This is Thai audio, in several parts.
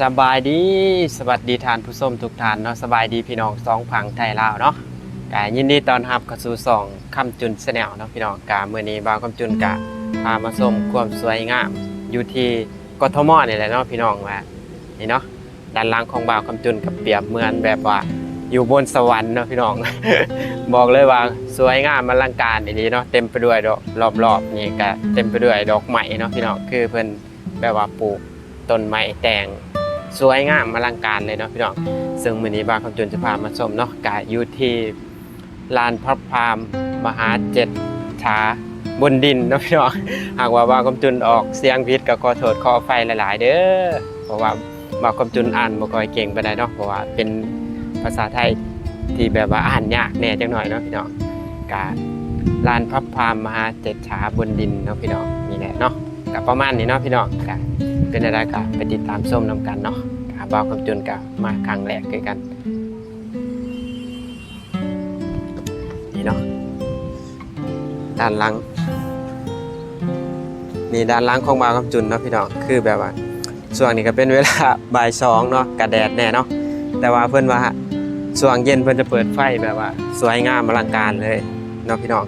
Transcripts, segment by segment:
สบายดีสวัสดีทานผู้ชมทุกท่านเนาะสบายดีพี่น้องสองผังไทยลาวเนาะกายินดีตอนรับเข้าสู่สองคำจุนแนลเนาะพี่น้องกาเมื่อนี้บ่าวคำจุนกะพามาชมความสวยงามอยู่ที่กทมนี่แหละเนาะพี่น้องว่านี่เนาะด้านล่างของบ่าวคำจุนกับเปรียบเหมือนแบบว่าอยู่บนสวรรค์เนาะพี่น้อง บอกเลยว่าสวยงามอลังการดีเนาะเต็มไปด้วยดอกรอบๆนี่ก็เต็มไปด้วยดอกไม้เนาะพี่น้องคือเพิ่นแบบว่าปลูกต้นไม้แต่ง สวยงามอลังการเลยเนาะพี่น้องซึ่งมื้อนี้บาคำจุนจะพามาชมเนาะกะอยู่ที่ลานพระพรามมหาเจ็ดชาบนดินเนาะพี่น้องหากว่าบาคำจุนออกเสียงผิดก็ขอโทษขอไฟหลาย ๆ เด้อเพราะว่าบาคำจุนอ่านบ่ค่อยเก่งปานใดเนาะเพราะว่าเป็นภาษาไทยที่แบบว่าอ่านยากแน่จังหน่อยเนาะพี่น้องกะลานพระพรามมหาเจ็ดชาบนดินเนาะพี่น้องนี่แหละเนาะก็ประมาณนี้เนาะพี่น้องกะ เป็นอะไรก็ไปติดตามส้มนำกันเนาะขาบ่าวคำจุนกับมาครั้งแรกคือกัน นี่เนาะด้านหลังนี่ด้านหลังของบ่าวคำจุนเนาะพี่น้องคือแบบว่าช่วงนี้ก็เป็นเวลาบ่ายสองเนาะกระแดดแน่เนาะแต่ว่าเพื่อนว่าช่วงเย็นเพื่อนจะเปิดไฟแบบว่า สวยงามอลังการเลยเนาะพี่น้อง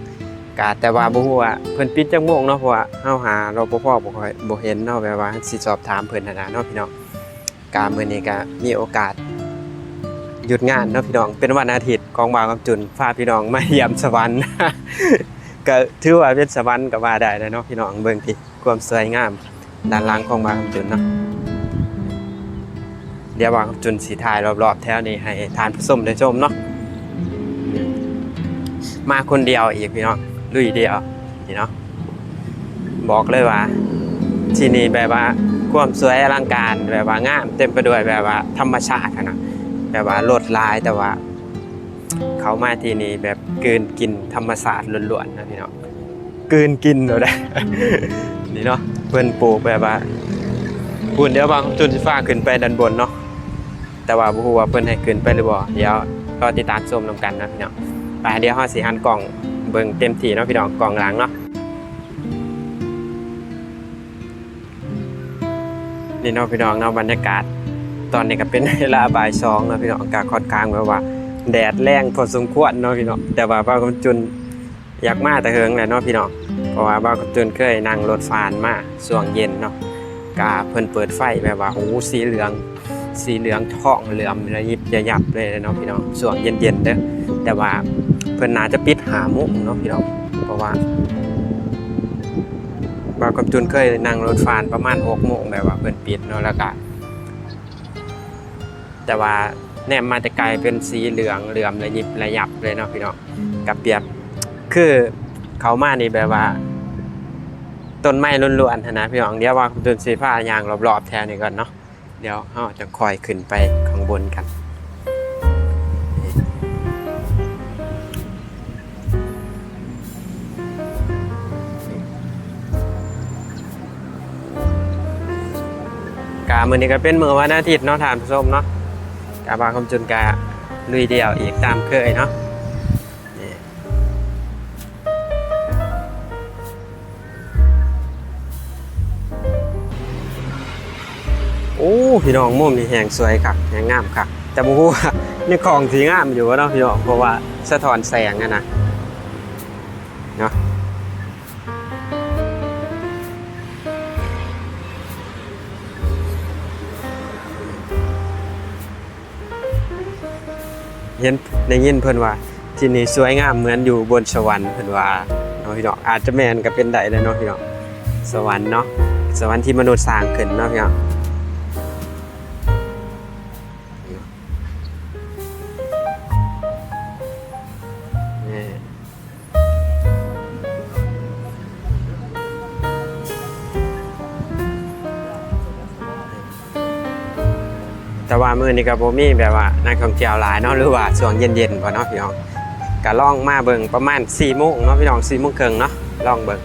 กะแต่ว่าบ่ฮู้ว่าเพิ่นปิดจักโมงเนาะเพราะว่าเฮาหารปภบ่ค่อยบ่เห็นเนาะแบบว่าสิสอบถามเพิ่นนั่นน่ะเนาะพี่น้องกะมื้อนี้ก็มีโอกาส หยุดงานเนาะพี่น้อง เป็นวันอาทิตย์ของบ่าวกับจุนพาพี่น้องมาเยี่ยมสวรรค์ก็ถือว่าเป็นสวรรค์ก็ว่าได้เลยเนาะพี่น้องเบิ่งติความสวยงามด้านหลังของบ่าวกับจุนเนาะเดี๋ยวบ่าวกับจุนสิถ่ายรอบๆแถวนี้ให้ทานผู้ชมได้ชมเนาะมาคนเดียวอีกพี่น้อง ลุยเดียวนี่เนาะบอกเลยว่า ที่นี่แบบว่าความสวยอลังการแบบว่างามเต็มไปด้วยแบบว่าธรรมชาติะนะแบบว่าลดลายแต่ว่า เขามาที่นี่แบบเกินกินธรรมศาสตร์ล้วนๆนะพี่เนาะเกินกินเราได้นี่เนาะเพื่อนปลูกแบบว่าปุ่นเดี๋ยวบางจุนสิฟ้าขึ้นไปด้านบนเนาะแต่ว่าผู้ว่าเพิ่อนให้ขึ้นไปหรือบ่เดี๋ยวรอติดตามชมนํกันนะพี่เนาะไปเดี๋ยวเฮาสิหันกล่อง เบิ่งเต็มที่เนาะพี่น้องกองหลังเนาะนี่เนาะพี่น้องเนาะบรรยากาศ ตอนนี้ก็เป็นเวลาบ่ายสองเนาะพี่น้องอากาศค่อนข้างแบบว่า แดดแรงพอสมควรเนาะพี่น้องแต่ว่าบ้าวกำจุนอยากมาแต่เฮิงแหละเนาะพี่น้องเพราะว่าบ้าวกำจุนเคยนั่งรถฟานมาช่วงเย็นเนาะกาเพิ่นเปิดไฟแบบว่าโอ้โหสีเหลือง สีเหลืองทองเหลือมระยิบระยับเลยเนาะพี่น้องช่วงเย็นๆเด้อแต่ว่า พิ่นน่าจะปิดหามุกเนาะพี่น้องเพราะว่าบางกำจุนเคยนั่งรถฟานประมาณ6โมงแบบว่าเพิ่นปิดเนาะแล้วก็แต่ว่าแนมมาแต่ไกลเป็นสีเหลืองเหลื่อมระยิบระยับเลยเนาะพี่น้องกับเปียบคือเขามานี่แบบว่าต้นไม้ล้วนๆนนะพี่น้องเดี๋ยวว่าจนสีฟ้ายางรอบๆแถวนี้ก่อนเนาะเดี๋ยวเราจะคอยขึ้นไปข้างบนกัน มือนี้ก็เป็นมือวันอาทิตย์เนาะทานผู้ชมเนาะกาบาคำจุนกาลุยเดียวอีกตามเคยเนาะนี่โอ้พี่น้องมุมนี่แหงสวยคักแหงงามคักแต่บ่ฮู้ว่านี่ของสีงามอยู่วะเนาะพี่น้องเพราะว่าสะท้อนแสงอะนะ เห็นได้ยินเพิ่นว่า ที่นี่สวยงามเหมือนอยู่บนสวรรค์เพิ่นว่าเนาะพี่น้องอาจจะแม่นก็เป็นได้เลยเนาะพี่น้องสวรรค์เนาะสวรรค์ที่มนุษย์สร้างขึ้นเนาะพี่น้อง ว่ามื้อนี้ก็บ่มีแบบว่านักท่องเที่ยวหลายเนาะหรือว่าช่วงเย็นๆบ่เนาะพี่น้องก็ลองมาเบิ่งประมาณ4โมงเนาะพี่น้อง4โมงครึ่งเนาะลองเบิ่ง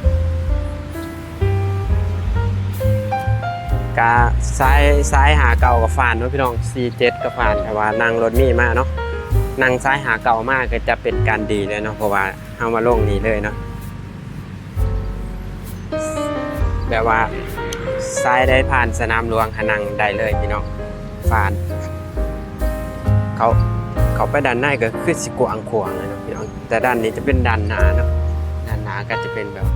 กะซ้ายซ้ายหาเก่ากับฟานเนาะพี่น้อง47กับฟานแต่ว่านั่งรถมีมาเนาะนั่งซ้ายหาเก่ามากก็จะเป็นการดีเลยเนาะเพราะว่าเฮามาลงนี้เลยเนาะแบบว่าซ้ายได้ผ่านสนามหลวงหนังได้เลยพี่น้อง ฟาน เขาเขาไปด้านในก็คือสิกวางขวางเลยเนาะพี่น้องแต่ด้านนี้จะเป็นด้านหน้าเนาะด้านหน้าก็จะเป็นแบบ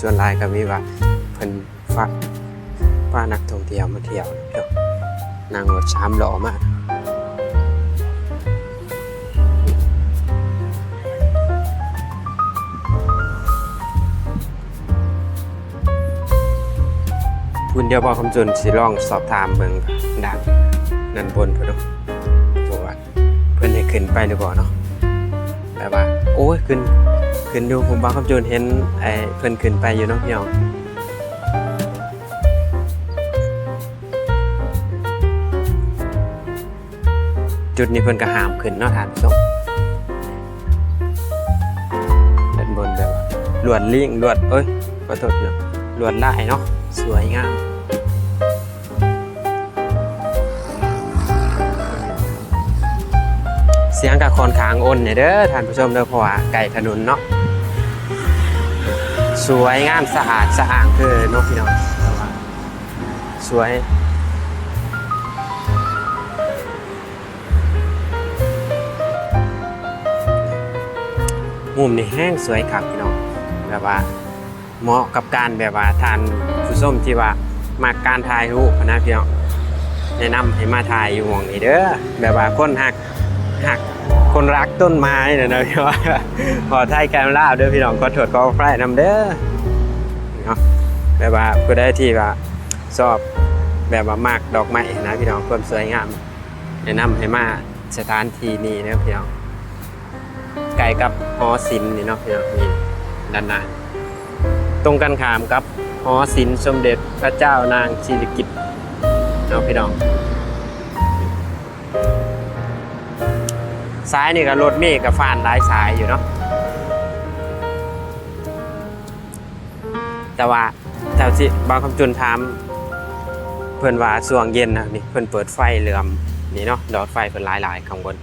ส่วนลายก็มีว่าเพิ่นฟ้าฟ้านักท่องเที่ยวมาเที่ยวเนาะนั่งรถชามหล่อมา คุณเดียวบอกคำจุนสิลองสอบถามเบิ่งดังนันบนเพิ่นเนาะเพราะว่าเพิ่นให้ขึ้นไปหรือบ่เนาะแบบว่า โอ้ยขึ้นขึ้นดูผมบอกคำจูนเห็นไอ้เพิ่นขึ้นไปอยู่เนาะพี่น้องจุดนี้เพิ่นก็ห้ามขึ้นเนาะทานผู้ชมด้านบนแบบว่าลวดลิงลวดเอ้ยขอโทษเนาะลวดลายเนาะสวยงาม เสียงกับคอนคางอ้นเนี่ยเด้อท่านผู้ชมเด้อเพราะว่าไก่ถนนเนาะสวยงามสะอาดสะอ่างคือนกพี่น้องสวยมุมนี่แห้งสวยครับพี่น้องแบบว่าเหมาะกับการแบบว่าทานผู้ส้มที่ว่ามาการถ่ายรูปนะพี่น้องแนะนำให้มาถ่ายอยู่หม่องนี้เด้อแบบว่าคนหักหัก คนรักต้นไม้เนี่ยนะพี่ว่าขอถ่ายแคมราเด้อพี่น้องขอถดขอไฟนำเด้อเนาะแบบว่าผู้ใดที่ว่าชอบแบบว่ามากดอกไม้นะพี่น้องความสวยงามแนะนำให้มาสถานที่นี้นะพี่น้องใกล้กับหอศิลป์นี่เนาะพี่น้องนี่ด้านหน้าตรงกันข้ามกับหอศิลป์สมเด็จพระเจ้านางสิริกิติ์เนาะพี่น้อง ซ้ายนี่ก็รถเมฆกับฟานหลายสายอยู่เนาะแต่ว่าแถวที่บางคำจุนถามเพิ่อนว่าช่วงเย็นนะนี่เพิ่อนเปิดไฟเหลื่อมนี่เนาะดอดไฟเพิ่อนหลายๆข้างบน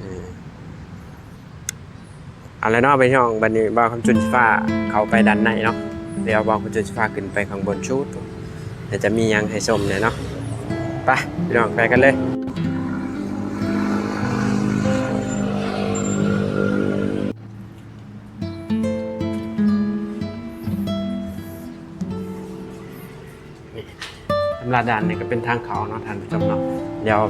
อืมเอาแล้วเนาะไปช่องบันนี้บางคำจุนฟ้าเขาไปดันในเนาะเดี๋ยวบางคำจุนฟ้าขึ้นไปข้างบนชุดเดี๋ยวจะมียังให้ชมเนี่ยเนาะ ไปพี่น้องไปกันเลยสำรับด่านนี่ยก็เป็นทางเขาเนาะท่านผู้ชมเนาะเดี๋ยว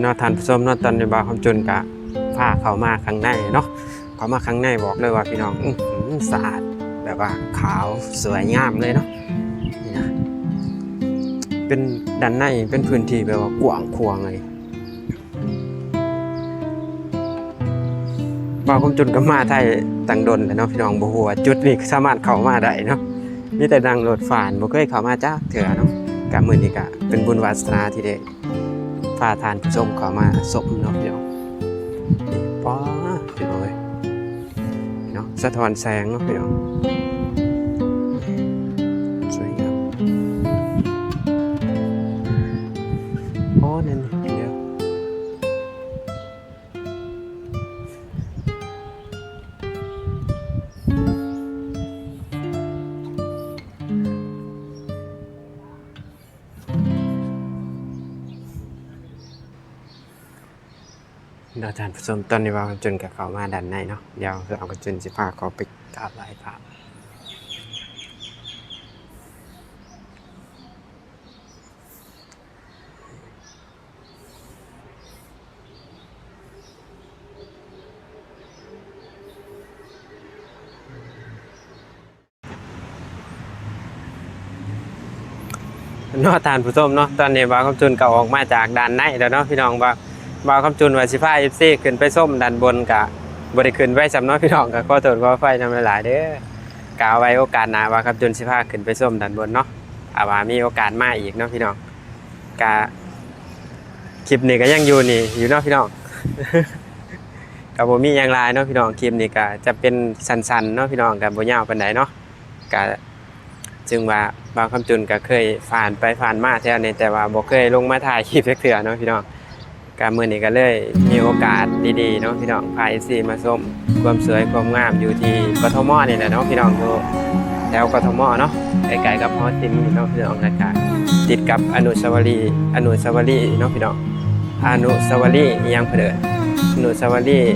เนาะท่านผู้ชมเนาะตอนในี้บาวคำจุนกะพาเขามาข้างในเนาะเขามาข้างในบอกเลยว่าพี่น้องอสะอาด แบบว่าขาวสวยงามเลยเนาะนี่นะเป็นด้านในเป็นพื้นที่แบบว่ากว้างขวางเลยบางคมจุนก็มาไทยตังดนแหละเนาะพี่น้องบ่ฮู้ว่าจุดนี้สามารถเข้ามาได้เนาะมีแต่ดังรถฝานบ่เคยเข้ามาจ้าเถื่อเนาะกะมื้อนี้ก็เป็นบุญวาสนาที่ได้พาทานผู้ชมเข้ามาสมเนาะพี่น้อง สะท้อนแสงเนาะพี่น้อง เราทานผู้ชมตอนนี้ว่าจนกับเขามาดันในเนาะเดี๋ยวเราก็จนสิพาเขาไปกราบไหว้พระเนาะทานผู้ชมเนาะตอนนี้บ่าคำจุนก็ออกมาจากด้านในแล้วเนาะพี่น้องบ่า บ่าวคำจุนว่าสิพา FC ขึ้นไปส้มด้านบนกะบ่ได้ขึ้นไว้สำเนาะพี่น้องก็ขอโทษขออภัยนำหลายๆเด้อกาไว้โอกาสหน้าบ่าวคำจุนสิพาขึ้นไปส้มด้านบนเนาะถ้าว่ามีโอกาสมาอีกเนาะพี่น้องกะคลิปนี้ก็ยังอยู่นี่อยู่เนาะพี่น้องก็บ่มีหยังหลายเนาะพี่น้องคลิปนี้ก็จะเป็นสั้นๆเนาะพี่น้องก็บ่ยาวปานใดเนาะก็จึงว่าบางคำจุนก็เคยผ่านไปผ่านมาแถวนี้แต่ว่าบ่เคยลงมาถ่ายคลิปเถื่อเนาะพี่น้อง การมือนี้ก็เลยมีโอกาสดีๆเนาะพี่น้องพา FC มาชมความสวยความงามอยู่ที่กทมนี่แหละเนาะพี่น้องอยู่แถวกทมเนาะใกลๆกับฮอซิมเนาะพี่น้องแล้วก็ติดกับอนุสาวรีย์อนุสาวรีย์เนาะพี่น้องอนุสาวรีย์ยังเพิ่นเอิ้นอนุสาวรีย์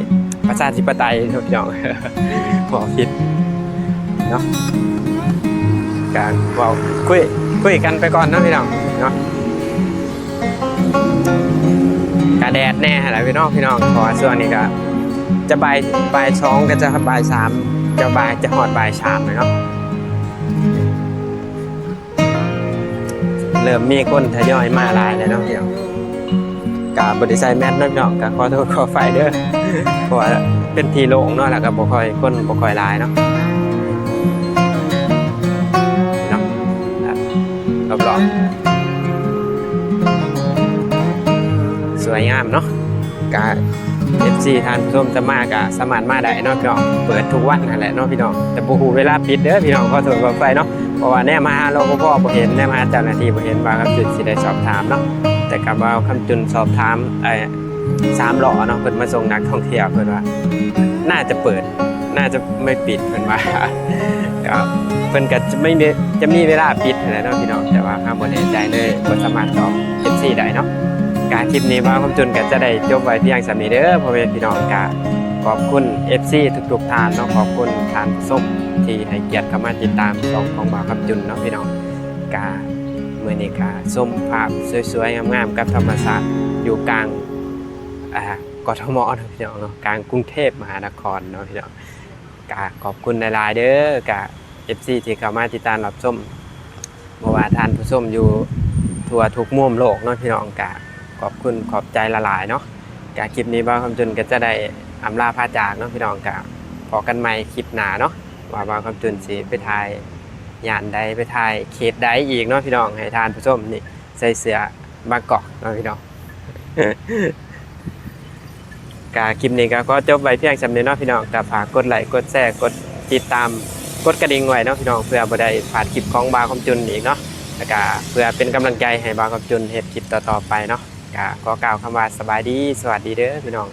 ประชาธิปไตยเนาะพี่น้องบอกผิดเนาะการว้าคุยคุยกันไปก่อนเนาะพี่น้องเนาะ แดดแน่หละพี่น้องพี่น้องเพราะว่าช่วงนี้ก็จะบ่ายบ่ายสองก็จะบ่ายสามจะบ่ายจะหอดบ่ายสามเลยเนาะเริ่มมีคนทยอยมาหลายแล้วเนาะพี่น้องกับบริษัทแมทน้องกับขอโทษขอไฟเด้อเพราะเป็นทีโล่งเนาะแล้วก็บ่ค่อยคนบ่ค่อยหลายเนาะเนาะรับรอบๆ สวยงามเนาะกาเอฟซีทานผู้ชมจะมากะสมารถมาได้เนาะพี่น้องเปิดทุกวันนั่นแหละเนาะพี่น้องแต่บูฮูเวลาปิดเด้อพี่น้องขอโทษขอไฟเนาะเพราะว่าแน่มาหาเราก็พ่อบ่เห็นแน่มาหาเจ้าหน้าที่บ่เห็นบางคำจุดสิได้สอบถามเนาะแต่กับว่าคำจุนสอบถามไอ้สามหล่อเนาะเพิ่นมาส่งนักท่องเที่ยวเพิ่นว่า น่าจะเปิดน่าจะไม่ปิดเพิ่นว่าเพิ่นก็จะไม่มีจะมีเวลาปิดนั่นแหละเนาะพี่น้องแต่ว่าข้ามบ่แน่ใจเลยบ่สามารถตอบ FC ได้เนาะ การคลิปนี้ว่าคมจุนก็จะได้จบไว้เพียงสำนี้เด้อพ่อแม่พี่น้องกาขอบคุณ FC ทุกๆท่านเนาะขอบคุณทานส้มที่ให้เกียรติเข้ามาติดตามช่องของบ่าวคำจุนเนาะพี่น้องกาเมื่อนี้กาส้มภาพสวยๆงามๆกับธรรมศาสตร์อยู่กลางอ่ากทมเนาะพี่น้องเนาะกลางกรุงเทพมหานครเนาะพี่น้องกาขอบคุณหลายๆเด้อกา FC ที่เข้ามาติดตามรับชมเพราะว่าทานผู้ส้มอยู่ทั่วทุกมุมโลกเนาะพี่น้องกา ขอบคุณขอบใจละลายเนาะกาคลิปนี้บ้าวคำจุนก็จะได้อำลาพาจากเนาะพี่น้องกะพอกันใหม่คลิปหน้าเนาะว่าบ้าวคำจุนสิไปถ่ายยานใดไปถ่ายเขตใดอีกเนาะพี่น้องให้ทานผู้ชมนี่ใส่เสื้อบางกอกเนาะพี่น้องกาคลิปนี้ก็ขอจบไว้เพียงสำเนียเนาะพี่น้องกะฝากกดไลค์กดแชร์กดติดตามกดกระดิ่งไว้เนาะพี่น้องเพื่อบ่ได้พลาดคลิปของบาวคำจุนอีกเนาะแล้วก็เพื่อเป็นกำลังใจให้บางกับจุนเฮ็ดคลิปต่อๆไปเนาะ ก็กล่าวคำว่าสบายดี สวัสดีเด้อพี่น้อง